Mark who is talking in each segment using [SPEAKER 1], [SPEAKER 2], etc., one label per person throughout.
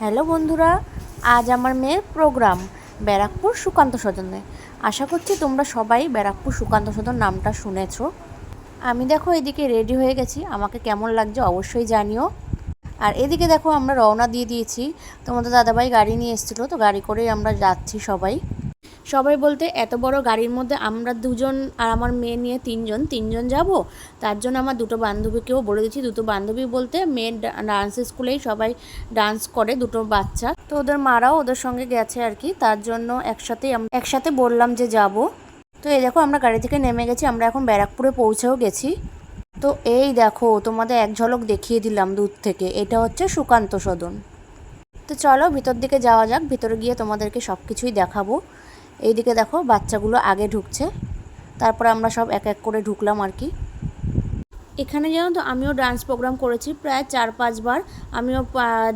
[SPEAKER 1] Hello বন্ধুরা, আজ আমার মেয়ের প্রোগ্রাম ব্যারাকপুর সুকান্ত সদনে। আশা করছি তোমরা সবাই ব্যারাকপুর সুকান্ত সদন নামটা শুনেছ। আমি দেখো এদিকে রেডি হয়ে গেছি, আমাকে কেমন লাগছে অবশ্যই জানিও। আর এদিকে দেখো আমরা রওনা দিয়ে দিয়েছি, তোমাদের দাদাভাই গাড়ি নিয়ে এসেছিল, তো গাড়ি করেই আমরা যাচ্ছি সবাই। সবাই বলতে, এত বড় গাড়ির মধ্যে আমরা দুজন আর আমার মেয়ে নিয়ে তিনজন তিনজন যাব? তার জন্য আমার দুটো বান্ধবীকেও বলে দিচ্ছি। দুটো বান্ধবী বলতে মেয়ের ডান্স স্কুলেই সবাই ডান্স করে, দুটো বাচ্চা। তো ওদের মারাও ওদের সঙ্গে গেছে আর কি। তার জন্য একসাথেই আম- একসাথে বললাম যে যাব। তো এই দেখো, আমরা গাড়ি থেকে নেমে গেছি। আমরা এখন ব্যারাকপুরে পৌঁছেও গেছি। তো এই দেখো, তোমাদের এক ঝলক দেখিয়ে দিলাম দূর থেকে। এটা হচ্ছে সুকান্ত সদন। তো চলো, ভিতর দিকে যাওয়া যাক। ভিতরে গিয়ে তোমাদেরকে সব কিছুই দেখাবো। এইদিকে দেখো বাচ্চাগুলো আগে ঢুকছে। তারপর আমরা সব এক এক করে ঢুকলাম আর কি। এখানে জানো তো আমিও ডান্স প্রোগ্রাম করেছি প্রায় চার পাঁচবার আমিও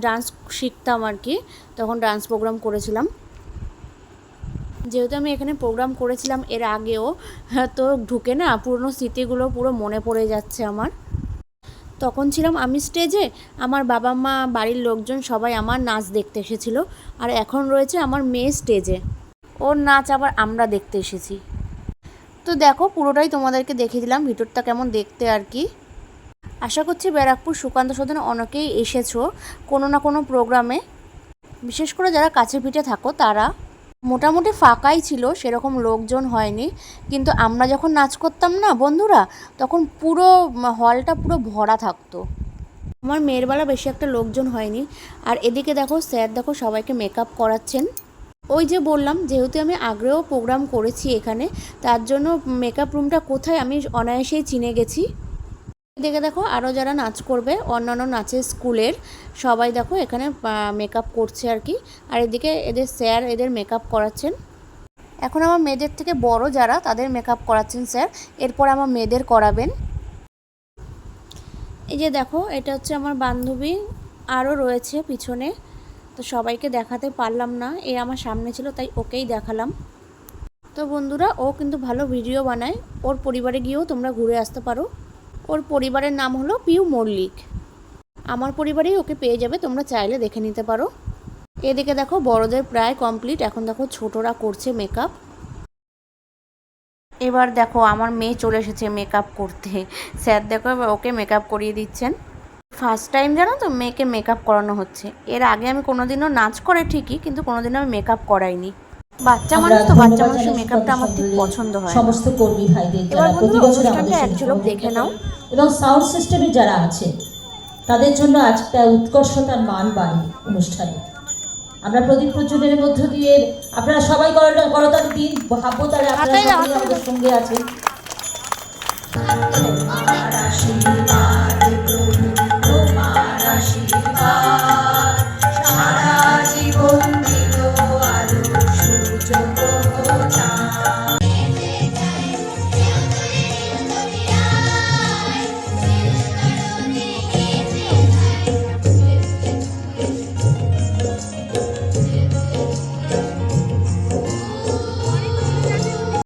[SPEAKER 1] ডান্স শিখতাম আর কি। তখন ডান্স প্রোগ্রাম করেছিলাম। যেহেতু আমি এখানে প্রোগ্রাম করেছিলাম এর আগেও হ্যাঁ, তো ঢুকে না পুরনো স্মৃতিগুলো পুরো মনে পড়ে যাচ্ছে আমার। তখন ছিলাম আমি স্টেজে আমার বাবা মা বাড়ির লোকজন সবাই আমার নাচ দেখতে এসেছিল। আর এখন রয়েছে আমার মেয়ে স্টেজে ওর নাচ আবার আমরা দেখতে এসেছি। তো দেখো, পুরোটাই তোমাদেরকে দেখিয়ে দিলাম। ভিতরটা কেমন দেখতে আর কি। আশা করছি ব্যারাকপুর সুকান্ত সদনে অনেকেই এসেছ কোনো না কোনো প্রোগ্রামে। বিশেষ করে যারা কাছে পিঠে থাকো, তারা। মোটামুটি ফাঁকাই ছিল, সেরকম লোকজন হয়নি। কিন্তু আমরা যখন নাচ করতাম না, বন্ধুরা, তখন পুরো হলটা পুরো ভরা থাকতো। আমার মেয়ের বেলা বেশি একটা লোকজন হয়নি। আর এদিকে দেখো, স্যার দেখো সবাইকে মেকআপ করাচ্ছেন। ওই যে বললাম, যেহেতু আমি আগেও প্রোগ্রাম করেছি এখানে, তার জন্য মেকআপ রুমটা কোথায় আমি অনায়াসেই চিনে গেছি। দেখে দেখো আরও যারা নাচ করবে, অন্যান্য নাচের স্কুলের, সবাই দেখো এখানে মেকআপ করছে আর কি। আর এদিকে এদের স্যার এদের মেকআপ করাচ্ছেন। এখন আমার মেয়েদের থেকে বড় যারা, তাদের মেকআপ করাচ্ছেন স্যার। এরপর আমার মেয়েদের করাবেন। এই যে দেখো, এটা হচ্ছে আমার বান্ধবী আরও রয়েছে পিছনে। তো সবাইকে দেখাতে পারলাম না, এ আমার সামনে ছিল, তাই ওকেই দেখালাম। তো বন্ধুরা, ও কিন্তু ভালো ভিডিও বানায়, ওর পরিবারে গিয়েও তোমরা ঘুরে আসতে পারো। ওর পরিবারের নাম হলো পিউ মল্লিক। আমার পরিবারেই ওকে পেয়ে যাবে, তোমরা চাইলে দেখে নিতে পারো। এদিকে দেখো, বড়দের প্রায় কমপ্লিট, এখন দেখো ছোটরা করছে মেকআপ। এবার দেখো, আমার মেয়ে চলে এসেছে মেকআপ করতে। স্যার দেখো, ওকে মেকআপ করিয়ে দিচ্ছেন। ফার্স্ট টাইম জানো তো মেয়েকে মেকআপ করানো হচ্ছে। এর আগে আমি কোনোদিনও নাচ করে ঠিকই কিন্তু কোনোদিনও আমি মেকআপ করাইনি। বাচ্চা মানুষ তো বাচ্চা মানুষের মেকআপটা আমার ঠিক পছন্দ হয়
[SPEAKER 2] সমস্ত কর্মী ভাইদের যারা প্রতি বছর আমাদের
[SPEAKER 1] এক ঝলক দেখে নাও।
[SPEAKER 2] এবং সাউন্ড সিস্টেমে যারা আছে তাদের জন্য আজকে উৎকর্ষতার মান বাড়ে অনুষ্ঠানে। আমরা প্রদীপ প্রজ্বলের মধ্য দিয়ে আপনারা সবাই করো- করতালি দিন আপনারা
[SPEAKER 1] দাও,
[SPEAKER 2] সকলেই
[SPEAKER 1] হাতায়
[SPEAKER 2] আমাদের সঙ্গে আছেন।